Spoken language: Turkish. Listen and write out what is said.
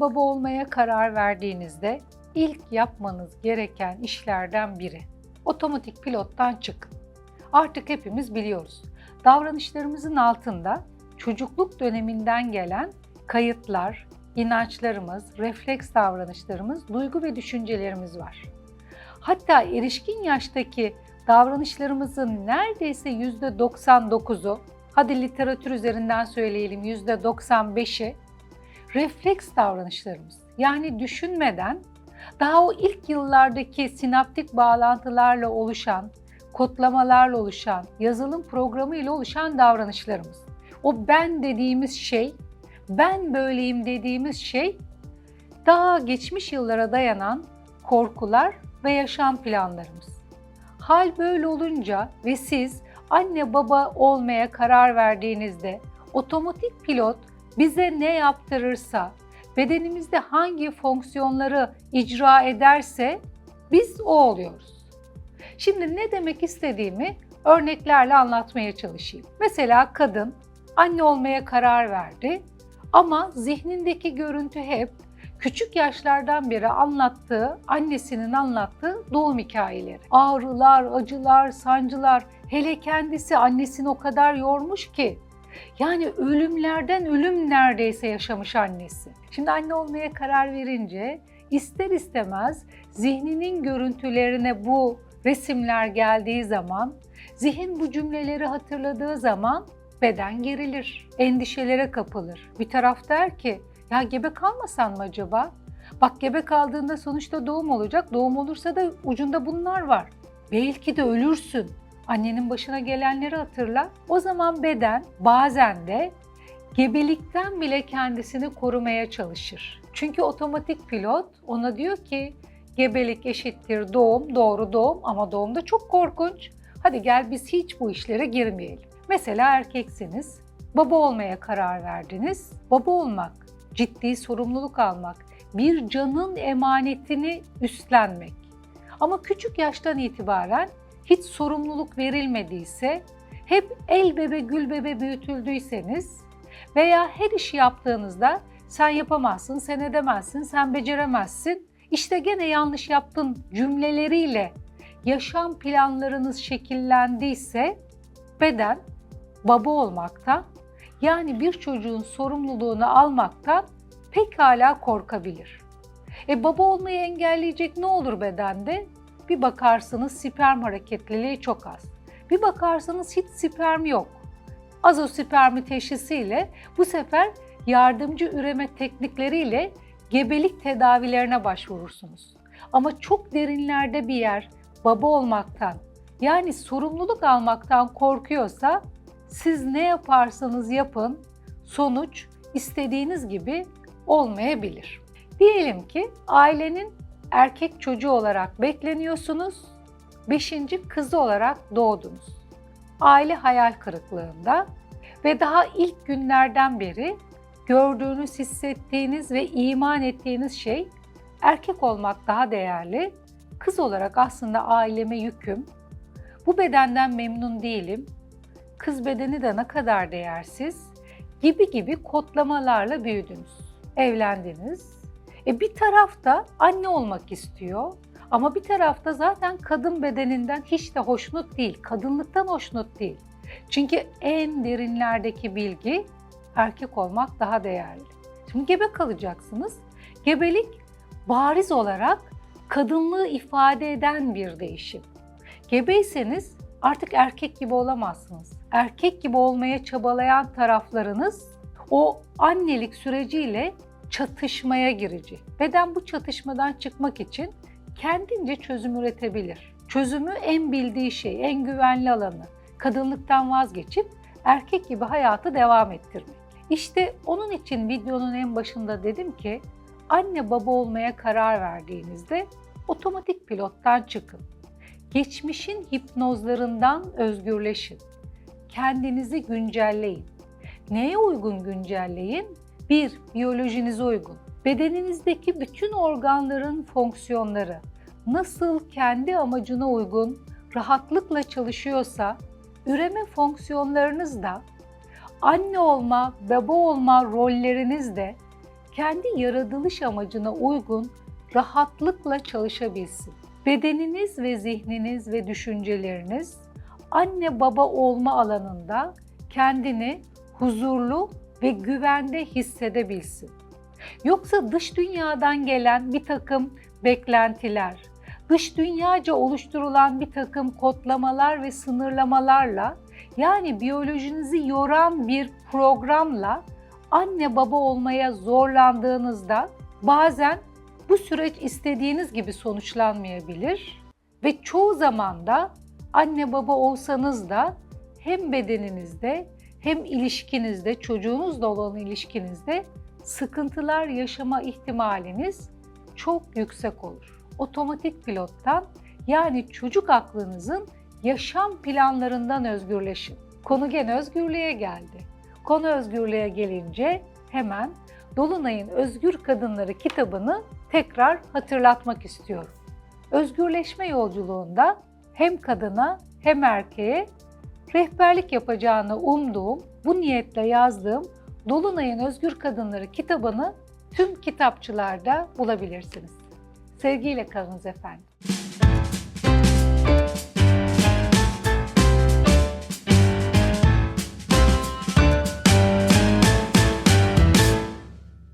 Baba olmaya karar verdiğinizde ilk yapmanız gereken işlerden biri otomatik pilottan çıkın. Artık hepimiz biliyoruz. Davranışlarımızın altında çocukluk döneminden gelen kayıtlar, inançlarımız, refleks davranışlarımız, duygu ve düşüncelerimiz var. Hatta erişkin yaştaki davranışlarımızın neredeyse %99'u, hadi literatür üzerinden söyleyelim %95'i refleks davranışlarımız. Yani düşünmeden daha o ilk yıllardaki sinaptik bağlantılarla oluşan, kodlamalarla oluşan, yazılım programı ile oluşan davranışlarımız. O ben dediğimiz şey, ben böyleyim dediğimiz şey daha geçmiş yıllara dayanan korkular ve yaşam planlarımız. Hal böyle olunca ve siz anne baba olmaya karar verdiğinizde otomatik pilot bize ne yaptırırsa, bedenimizde hangi fonksiyonları icra ederse biz o oluyoruz. Şimdi ne demek istediğimi örneklerle anlatmaya çalışayım. Mesela kadın anne olmaya karar verdi ama zihnindeki görüntü hep küçük yaşlardan beri anlattığı, annesinin anlattığı doğum hikayeleri. Ağrılar, acılar, sancılar, hele kendisi annesini o kadar yormuş ki yani ölümlerden ölüm neredeyse yaşamış annesi. Şimdi anne olmaya karar verince ister istemez zihninin görüntülerine bu resimler geldiği zaman, zihin bu cümleleri hatırladığı zaman beden gerilir, endişelere kapılır. Bir taraf der ki, ya gebe kalmasan mı acaba? Bak gebe kaldığında sonuçta doğum olacak. Doğum olursa da ucunda bunlar var. Belki de ölürsün. Annenin başına gelenleri hatırla. O zaman beden bazen de gebelikten bile kendisini korumaya çalışır. Çünkü otomatik pilot ona diyor ki gebelik eşittir doğum, doğru doğum ama doğum da çok korkunç. Hadi gel biz hiç bu işlere girmeyelim. Mesela erkeksiniz, baba olmaya karar verdiniz. Baba olmak, ciddi sorumluluk almak, bir canın emanetini üstlenmek. Ama küçük yaştan itibaren hiç sorumluluk verilmediyse, hep el bebe gül bebe büyütüldüyseniz veya her işi yaptığınızda sen yapamazsın, sen edemezsin, sen beceremezsin, işte gene yanlış yaptın cümleleriyle yaşam planlarınız şekillendiyse beden baba olmaktan yani bir çocuğun sorumluluğunu almaktan pekala korkabilir. E baba olmayı engelleyecek ne olur bedende? Bir bakarsınız sperm hareketliliği çok az. Bir bakarsınız hiç sperm yok. Azospermi teşhisiyle bu sefer yardımcı üreme teknikleriyle gebelik tedavilerine başvurursunuz. Ama çok derinlerde bir yer baba olmaktan yani sorumluluk almaktan korkuyorsa siz ne yaparsanız yapın sonuç istediğiniz gibi olmayabilir. Diyelim ki ailenin erkek çocuğu olarak bekleniyorsunuz, beşinci kızı olarak doğdunuz. Aile hayal kırıklığında ve daha ilk günlerden beri gördüğünüz, hissettiğiniz ve iman ettiğiniz şey erkek olmak daha değerli, kız olarak aslında aileme yüküm, bu bedenden memnun değilim, kız bedeni de ne kadar değersiz gibi gibi kodlamalarla büyüdünüz. Evlendiniz. E bir tarafta anne olmak istiyor ama bir tarafta zaten kadın bedeninden hiç de hoşnut değil, kadınlıktan hoşnut değil. Çünkü en derinlerdeki bilgi erkek olmak daha değerli. Şimdi gebe kalacaksınız. Gebelik bariz olarak kadınlığı ifade eden bir değişim. Gebeyseniz artık erkek gibi olamazsınız. Erkek gibi olmaya çabalayan taraflarınız o annelik süreciyle çatışmaya girecek. Beden bu çatışmadan çıkmak için kendince çözüm üretebilir. Çözümü en bildiği şey, en güvenli alanı, kadınlıktan vazgeçip erkek gibi hayatı devam ettirmek. İşte onun için videonun en başında dedim ki anne baba olmaya karar verdiğinizde otomatik pilottan çıkın. Geçmişin hipnozlarından özgürleşin. Kendinizi güncelleyin. Neye uygun güncelleyin? 1. Biyolojinize uygun. Bedeninizdeki bütün organların fonksiyonları nasıl kendi amacına uygun rahatlıkla çalışıyorsa üreme fonksiyonlarınız da anne olma, baba olma rolleriniz de kendi yaratılış amacına uygun rahatlıkla çalışabilsin. Bedeniniz ve zihniniz ve düşünceleriniz anne baba olma alanında kendini huzurlu ve güvende hissedebilsin. Yoksa dış dünyadan gelen bir takım beklentiler, dış dünyaca oluşturulan bir takım kodlamalar ve sınırlamalarla yani biyolojinizi yoran bir programla anne baba olmaya zorlandığınızda bazen bu süreç istediğiniz gibi sonuçlanmayabilir ve çoğu zaman da anne baba olsanız da hem bedeninizde hem ilişkinizde, çocuğunuzla olan ilişkinizde sıkıntılar yaşama ihtimaliniz çok yüksek olur. Otomatik pilottan yani çocuk aklınızın yaşam planlarından özgürleşin. Konu gene özgürlüğe geldi. Konu özgürlüğe gelince hemen Dolunay'ın Özgür Kadınları kitabını tekrar hatırlatmak istiyorum. Özgürleşme yolculuğunda hem kadına hem erkeğe rehberlik yapacağını umduğum, bu niyetle yazdığım Dolunay'ın Özgür Kadınları kitabını tüm kitapçılarda bulabilirsiniz. Sevgiyle kalınız efendim.